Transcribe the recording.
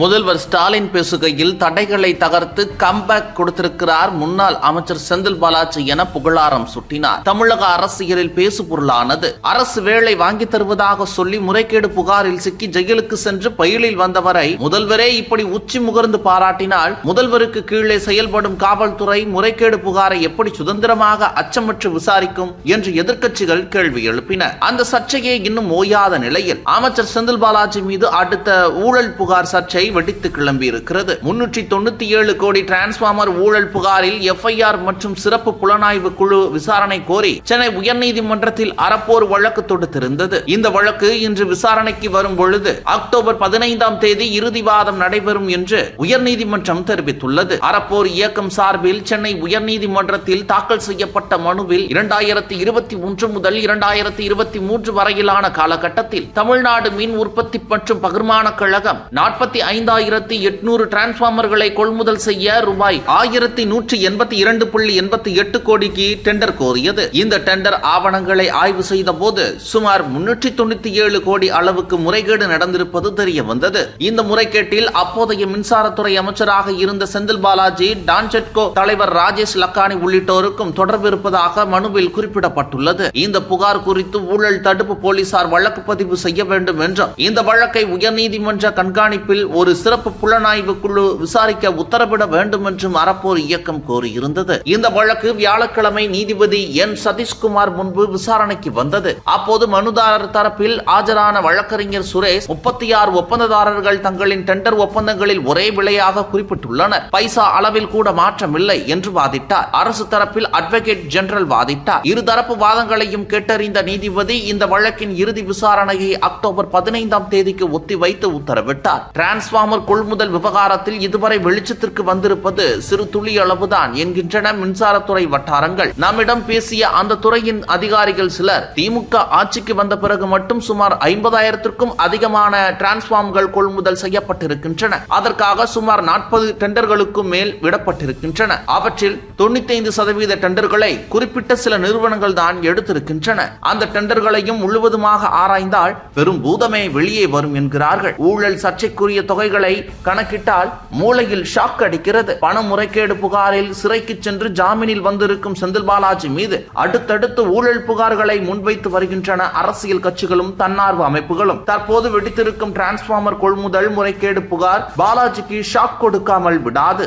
முதல்வர் ஸ்டாலின் பேசுகையில் தடைகளை தகர்த்து கம்பேக் கொடுத்திருக்கிறார் முன்னாள் அமைச்சர் செந்தில் பாலாஜி என புகழாரம் சுட்டினார். தமிழக அரசியலில் பேசு பொருளானது அரசு வேலை வாங்கி தருவதாக சொல்லி முறைகேடு புகாரில் சிக்கி ஜெயிலுக்கு சென்று பயிலில் வந்தவரை முதல்வரே இப்படி உச்சி முகர்ந்து பாராட்டினால் முதல்வருக்கு கீழே செயல்படும் காவல்துறை முறைகேடு புகாரை எப்படி சுதந்திரமாக அச்சமற்று விசாரிக்கும் என்று எதிர்க்கட்சிகள் கேள்வி எழுப்பின. அந்த சர்ச்சையே இன்னும் ஓயாத நிலையில் அமைச்சர் செந்தில் பாலாஜி மீது அடுத்த ஊழல் புகார் சர்ச்சை வெடித்து கிளம்பியிருக்கிறது. முன்னூற்றி தொண்ணூத்தி ஏழு கோடி டிரான்ஸ்பார்மர் ஊழல் புகாரில் எஃப்ஐஆர் மற்றும் சிறப்பு புலனாய்வு குழு விசாரணை கோரி சென்னை உயர்நீதிமன்றத்தில் அறப்போர் வழக்கு தொடுத்திருந்தது. இந்த வழக்கு இன்று விசாரணைக்கு வரும் பொழுது அக்டோபர் பதினைந்தாம் தேதி இறுதி வாதம் நடைபெறும் என்று உயர்நீதிமன்றம் தெரிவித்துள்ளது. அறப்போர் இயக்கம் சார்பில் சென்னை உயர்நீதிமன்றத்தில் தாக்கல் செய்யப்பட்ட மனுவில் இரண்டாயிரத்தி இருபத்தி ஒன்று முதல் இரண்டாயிரத்தி இருபத்தி மூன்று வரையிலான காலகட்டத்தில் தமிழ்நாடு மின் உற்பத்தி மற்றும் பகிர்மான கழகம் நாற்பத்தி ஐந்தாயிரத்தி எட்நூறு டிரான்ஸ்பார்மர்களை கொள்முதல் செய்ய ரூபாய் ஆயிரத்தி நூற்றி எண்பத்தி இரண்டு புள்ளி எண்பத்தி எட்டு கோடிக்கு டெண்டர் கோரியது. இந்த டெண்டர் ஆவணங்களை ஆய்வு செய்த போது சுமார் முன்னூற்றி தொண்ணூத்தி ஏழு கோடி அளவுக்கு முறைகேடு நடந்திருப்பது தெரிய வந்தது இந்த முறைகேட்டில் அப்போதைய மின்சாரத்துறை அமைச்சராக இருந்த செந்தில் பாலாஜி டான்செட்கோ தலைவர் ராஜேஷ் லக்கானி உள்ளிட்டோருக்கும் தொடர்பு இருப்பதாக மனுவில் குறிப்பிடப்பட்டுள்ளது. இந்த புகார் குறித்து ஊழல் தடுப்பு போலீசார் வழக்கு பதிவு செய்ய வேண்டும் என்றும் இந்த வழக்கை உயர்நீதிமன்ற கண்காணிப்பில் ஒரு சிறப்பு புலனாய்வு குழு விசாரிக்க உத்தரவிட வேண்டும் என்றும் அறப்போர் இயக்கம் கோரியிருந்தது. இந்த வழக்கு வியாழக்கிழமை நீதிபதி என். சதீஷ்குமார் முன்பு விசாரணைக்கு வந்தது. அப்போது மனுதாரர் தரப்பில் ஆஜரான வழக்கறிஞர் சுரேஷ் முப்பத்தி ஆறு ஒப்பந்ததாரர்கள் தங்களின் டெண்டர் ஒப்பந்தங்களில் ஒரே விலையாக குறிப்பிட்டுள்ளனர். பைசா அளவில் கூட மாற்றமில்லை என்று வாதிட்டார். அரசு தரப்பில் அட்வொகேட் ஜெனரல் வாதிட்டார். இருதரப்பு வாதங்களையும் கேட்டறிந்த நீதிபதி இந்த வழக்கின் இறுதி விசாரணையை அக்டோபர் பதினைந்தாம் தேதிக்கு ஒத்திவைத்து உத்தரவிட்டார். டிரான்ஸ் டிரான்ஸ்பார்மர் கொள்முதல் விவகாரத்தில் இதுவரை வெளிச்சத்திற்கு வந்திருப்பது சிறு துளி அளவுதான் என்கின்றன மின்சாரத்துறை வட்டாரங்கள். நம்மிடம் பேசிய அந்த துறையின் அதிகாரிகள் சிலர் திமுக ஆட்சிக்கு வந்த பிறகு மட்டும் சுமார் ஐம்பதாயிரத்திற்கும் அதிகமான டிரான்ஸ்பார்ம்கள் கொள்முதல் செய்யப்பட்டிருக்கின்றன. அதற்காக சுமார் நாற்பது டெண்டர்களுக்கும் மேல் விடப்பட்டிருக்கின்றன. அவற்றில் தொண்ணூத்தி ஐந்து சதவீத டெண்டர்களை குறிப்பிட்ட சில நிறுவனங்கள் தான் எடுத்திருக்கின்றன. அந்த டெண்டர்களையும் முழுவதுமாக ஆராய்ந்தால் பெரும் பூதமே வெளியே வரும் என்கிறார்கள். ஊழல் சர்ச்சைக்குரிய தொகை தொகைகளை கணக்கிட்டால் மூளையில் ஷாக் அடிக்கிறது. பண முறைகேடு புகாரில் சிறைக்கு சென்று ஜாமீனில் வந்திருக்கும் செந்தில் பாலாஜி மீது அடுத்தடுத்து ஊழல் புகார்களை முன்வைத்து வருகின்றன அரசியல் கட்சிகளும் தன்னார்வ அமைப்புகளும். தற்போது வெடித்திருக்கும் டிரான்ஸ்பார்மர் கொள்முதல் முறைகேடு புகார் பாலாஜிக்கு ஷாக் கொடுக்காமல் விடாது.